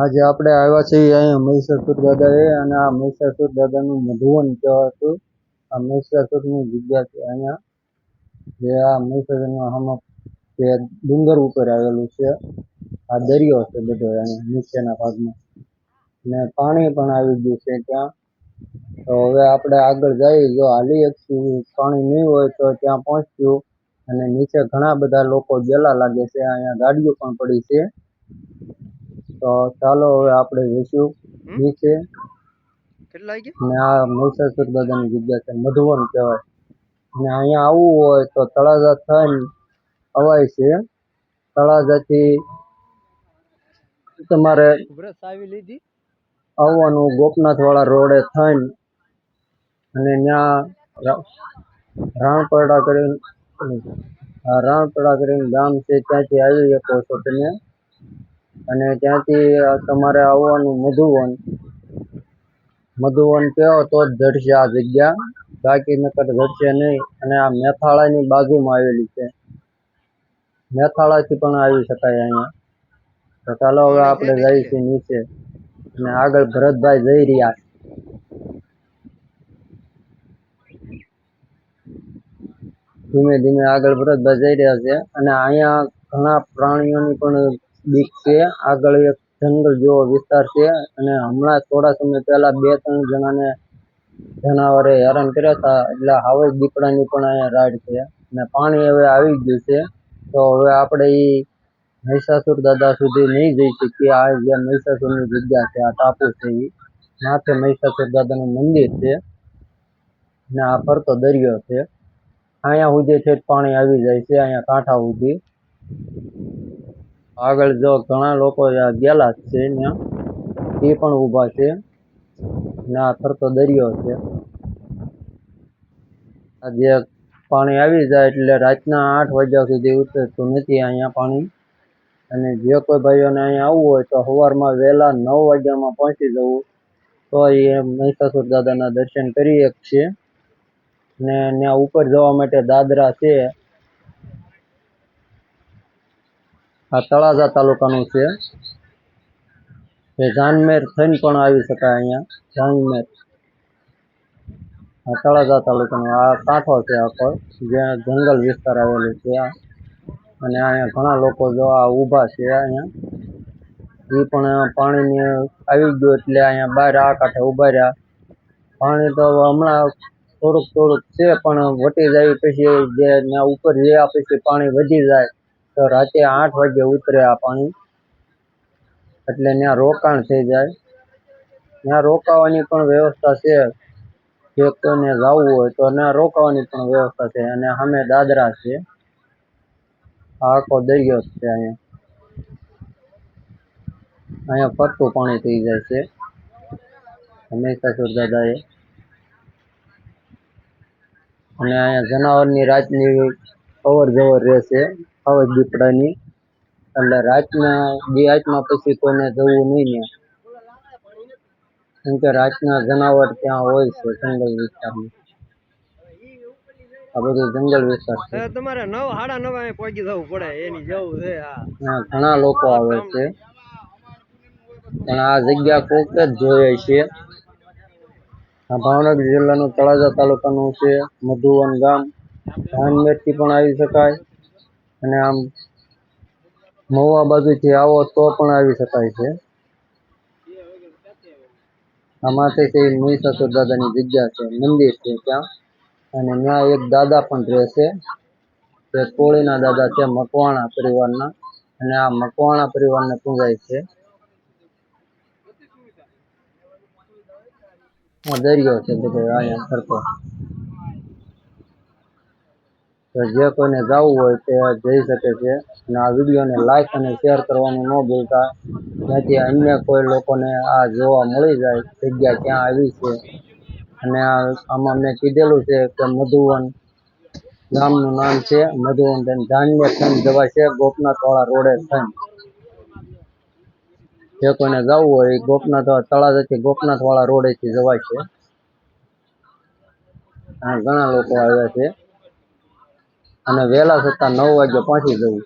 આજે આપણે આવ્યા છીએ અહીંયા મહિષાસુર દાદાએ અને આ મહેસાસુર દાદાનું મધુવન કહેવાતું આ મહેસાસુરની જગ્યા છે અહીંયા. જે આ મહિષાસુરના હમક જે ડુંગર ઉપર આવેલું છે. આ દરિયો છે બધો અહીંયા, નીચેના ભાગમાં. ને પાણી પણ આવી ગયું છે ત્યાં. તો હવે આપણે આગળ જઈએ, જો હાલી એકથી પાણી નહીં હોય તો ત્યાં પહોંચ્યું અને નીચે ઘણા બધા લોકો ગેલા લાગે છે, અહીંયા ગાડીઓ પણ પડી છે. તો ચાલો હવે આપણે જઈશું. નીચે કેટલા વાગે ને આ મહિષાસુર દાદાની જગ્યા છે મધુવન કહેવાય. અને અહીંયા આવવું હોય તો તળાજા થઈને અવાય છે. તળાજાથી તમારે આવવાનું ગોપનાથ વાળા રોડે થઈને અને ત્યાં રાણપરડા કરીને આ રાણપરડા કરીને ગામ છે ત્યાંથી આવી શકો છો તમે. અને ત્યાંથી તમારે આવવાનું મધુવન. મધુવન કહો તો જ ધડશે આ જગ્યા. બાકી નકર ધડશે નહીં. અને આ મેથાળાની બાજુમાં આવેલી છે. મેથાળાથી પણ આવી શકાય અહીંયા. તો ચાલો હવે આપણે છીએ નીચે. અને આગળ ભરતભાઈ જઈ રહ્યા. છે ધીમે ધીમે આગળ ભરતભાઈ જઈ રહ્યા છે. અને અહીંયા ઘણા પ્રાણીઓની પણ બીક છે. આગળ એક જંગલ જેવો વિસ્તાર છે અને હમણાં થોડા સમય પહેલા બે ત્રણ જણાને જનાવરે હેરાન કર્યા હતા. એટલે હવે દીપડાની પણ અહીંયા રાઈડ છે અને પાણી હવે આવી ગયું છે. તો હવે આપણે એ મહિષાસુર દાદા સુધી નહીં જઈ શકીએ. આ જે મહિષાસુરની જગ્યા છે, આ ટાપુ છે એ માથે મહિષાસુર દાદાનું મંદિર છે ને આ ફરતો દરિયો છે. અહીંયા સુધી છે પાણી આવી જાય છે, અહીંયા કાંઠા સુધી. આગળ જો ઘણા લોકો ગયેલા છે ત્યાં, એ પણ ઊભા છે. ને આ ફરતો દરિયો છે. આજે પાણી આવી જાય એટલે રાતના આઠ વાગ્યા સુધી ઉતરતું નથી અહીંયા પાણી. અને જે કોઈ ભાઈઓને અહીંયા આવવું હોય તો સવારમાં વહેલા નવ વાગ્યામાં પહોંચી જવું. તો એ મહિષાસુર દાદાના દર્શન કરી શકશે ને ત્યાં ઉપર જવા માટે દાદરા છે. આ તળાજા તાલુકાનું છે. એ જાનમેર થઈને પણ આવી શકાય અહીંયા. જાનમેર. આ તળાજા તાલુકાનો. આ કાંઠો છે આખો જ્યાં જંગલ વિસ્તાર આવેલો છે અને અહીંયા ઘણા લોકો જો આ ઊભા છે અહીંયા. એ પણ પાણીને આવી ગયું એટલે અહીંયા બહાર આ કાંઠે ઊભા રહ્યા. પાણી તો હમણાં થોડુંક થોડુંક છે, પણ વટી જાય પછી જે ઉપર રહ્યા પછી પાણી વધી જાય. તો રાતે આઠ વાગે ઉતરે આ પાણી. એટલે ત્યાં રોકાણ થઈ જાય. ત્યાં રોકાવાની પણ વ્યવસ્થા છે. જે કોઈને જવું હોય તો ત્યાં રોકાવાની પણ વ્યવસ્થા છે અને સામે દાદરા છે આખો દરિયો છે અહીંયા. અહીંયા ફરતું પાણી થઈ જાય છે. હંમેશા દાદાએ. અને અહીંયા જનાવરની રાતની અવર જવર રહેશે. અવર દીપડાની. એટલે રાતના બે રાતમાં પછી કોઈને જવું નહીં ને. કેમ કે રાતના જનાવર ત્યાં હોય છે જંગલ વિસ્તારમાં. આ બધું જંગલ વિસ્તાર છે. તમારે નવ સાડા નવ પહોંચી જવું પડે એની જવું છે હા ઘણા લોકો આવે છે. પણ આ જગ્યા કોક જ જોઈએ છે. આ ભાવનગર જિલ્લાનું તળાજા તાલુકાનું છે મધુવન ગામ. ધાનમેરથી પણ આવી શકાય. અને આમ મહુવા બાજુથી આવો તો પણ આવી શકાય છે. આમાંથી તે મહિષાસુર દાદાની જગ્યા છે, મંદિર છે ત્યાં. અને ત્યાં એક દાદા પણ રહે છે તે કોળીના દાદા છે, મકવાણા પરિવારના. અને આ મકવાણા પરિવારને પૂજાય છે. આ દરિયો છે બધો, અહીંયા ફરતો તો જે કોઈને જવું હોય તે જઈ શકે છે. અને આ વિડીયોને લાઇક અને શેર કરવાનું ન ભૂલતા. જેથી અન્ય કોઈ લોકોને આ જોવા મળી જાય, જગ્યા ક્યાં આવી છે. અને આમાં મેં કીધેલું છે કે મધુવન ગામનું નામ છે. મધુવન ધાન્ય થઈને જવાય છે ગોપનાથવાળા રોડે થઈને. જે કોઈને જવું હોય એ ગોપનાથ તળાજાથી ગોપનાથવાળા રોડેથી જવાય છે. ઘણા લોકો આવ્યા છે. અને વહેલા છતાં નવ વાગે પહોંચી જવું